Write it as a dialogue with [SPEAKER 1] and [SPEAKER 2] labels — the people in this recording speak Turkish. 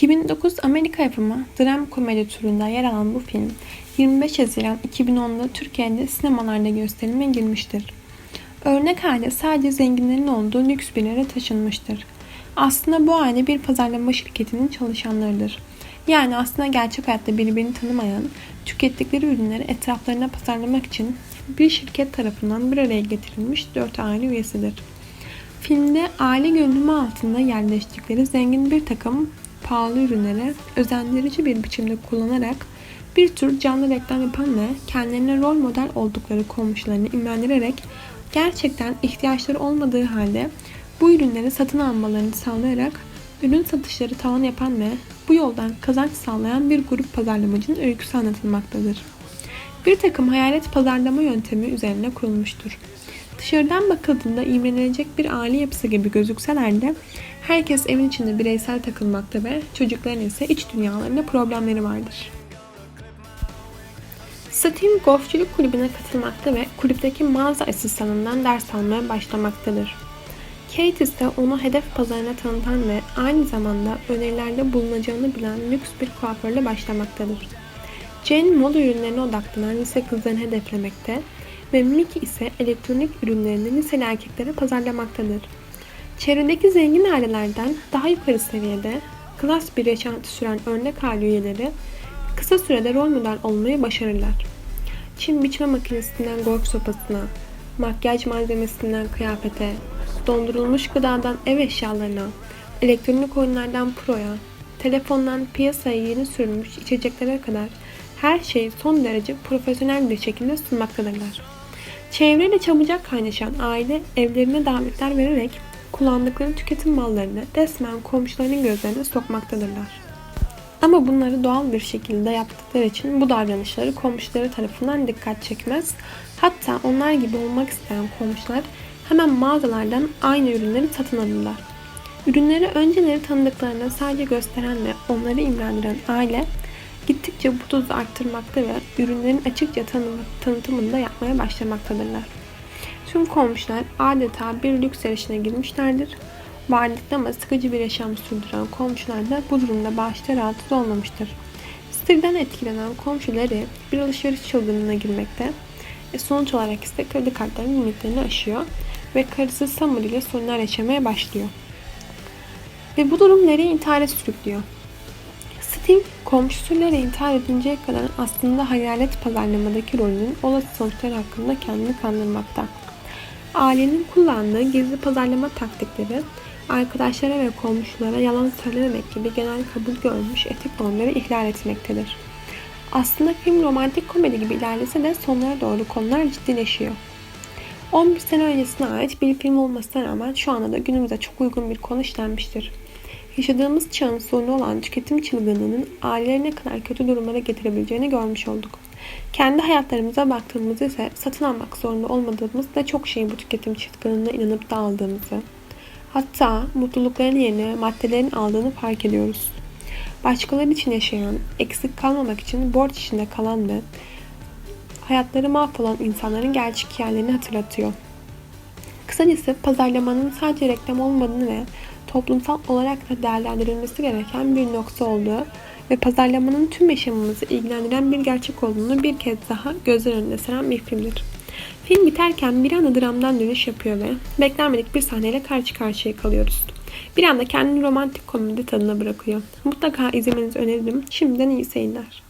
[SPEAKER 1] 2009 Amerika yapımı dram komedi türünde yer alan bu film 25 Haziran 2010'da Türkiye'de sinemalarda gösterime girmiştir. Örnek hali sadece zenginlerin olduğu lüks bir yere taşınmıştır. Aslında bu aile bir pazarlama şirketinin çalışanlarıdır. Yani aslında gerçek hayatta birbirini tanımayan, tükettikleri ürünleri etraflarına pazarlamak için bir şirket tarafından bir araya getirilmiş dört aile üyesidir. Filmde aile görünümü altında yerleştikleri zengin bir takım pahalı ürünleri özendirici bir biçimde kullanarak bir tür canlı reklam yapan ve kendilerine rol model oldukları komşularını imrendirerek gerçekten ihtiyaçları olmadığı halde bu ürünleri satın almalarını sağlayarak ürün satışları tavan yapan ve bu yoldan kazanç sağlayan bir grup pazarlamacının öyküsü anlatılmaktadır. Bir takım hayalet pazarlama yöntemi üzerine kurulmuştur. Dışarıdan bakıldığında imrenilecek bir aile yapısı gibi gözükseler de herkes evin içinde bireysel takılmakta ve çocukların ise iç dünyalarında problemleri vardır. Steve golfçuluk kulübüne katılmakta ve kulüpteki mağaza asistanından ders almaya başlamaktadır. Kate ise onu hedef pazarına tanıtan ve aynı zamanda önerilerde bulunacağını bilen lüks bir kuaförle başlamaktadır. Jane moda ürünlerine odaklanan lise kızlarını hedeflemekte ve Mickey ise elektronik ürünlerini liseli erkeklere pazarlamaktadır. Çevredeki zengin ailelerden daha yukarı seviyede klas bir yaşantı süren örnek aile üyeleri kısa sürede rol model olmayı başarırlar. Çim biçme makinesinden golf sopasına, makyaj malzemesinden kıyafete, dondurulmuş gıdadan ev eşyalarına, elektronik oyunlardan proya, telefondan piyasaya yeni sürülmüş içeceklere kadar her şeyi son derece profesyonel bir şekilde sunmaktadırlar. Çevreyle çabucak kaynaşan aile evlerine davetler vererek kullandıkları tüketim mallarını resmen komşularının gözlerine sokmaktadırlar. Ama bunları doğal bir şekilde yaptıkları için bu davranışları komşuları tarafından dikkat çekmez. Hatta onlar gibi olmak isteyen komşular hemen mağazalardan aynı ürünleri satın alırlar. Ürünleri önceleri tanıdıklarına sadece gösteren ve onları imrendiren aile gittikçe bu tuzu arttırmakta ve ürünlerin açıkça tanım, tanıtımını da yapmaya başlamaktadırlar. Tüm komşular adeta bir lüks yarışına girmişlerdir. Varlıklı ama sıkıcı bir yaşam sürdüren komşular da bu durumda başta rahatsız olmamıştır. Stilden etkilenen komşuları bir alışveriş çılgınlığına girmekte e sonuç olarak ise kredi kartlarının limitlerini aşıyor ve karısı Summer ile sorunlar yaşamaya başlıyor. Ve bu durum nereye intihara sürüklüyor? Steve komşusuyla intihar edinceye kadar aslında hayalet pazarlamadaki rolünün olası sonuçları hakkında kendini kandırmakta. Ailenin kullandığı gizli pazarlama taktikleri arkadaşlara ve komşulara yalan söylememek gibi genel kabul görmüş etik normları ihlal etmektedir. Aslında film romantik komedi gibi ilerlese de sonlara doğru konular ciddileşiyor. 11 sene öncesine ait bir film olmasına rağmen şu anda da günümüze çok uygun bir konu işlenmiştir. Yaşadığımız çağın sorunu olan tüketim çılgınlığının aileleri ne kadar kötü durumlara getirebileceğini görmüş olduk. Kendi hayatlarımıza baktığımızda ise satın almak zorunda olmadığımız da çok şey bu tüketim çılgınlığına inanıp dağıldığımızı, hatta mutlulukların yerine maddelerin aldığını fark ediyoruz. Başkaları için yaşayan, eksik kalmamak için borç içinde kalan ve hayatları mahvolan insanların gerçek hikayelerini hatırlatıyor. Kısacası pazarlamanın sadece reklam olmadığını ve toplumsal olarak da değerlendirilmesi gereken bir nokta olduğu ve pazarlamanın tüm yaşamımızı ilgilendiren bir gerçek olduğunu bir kez daha gözler önüne seren bir filmdir. Film biterken bir anda dramdan dönüş yapıyor ve beklenmedik bir sahneyle karşı karşıya kalıyoruz. Bir anda kendini romantik komedi tadına bırakıyor. Mutlaka izlemenizi öneririm. Şimdiden iyi seyirler.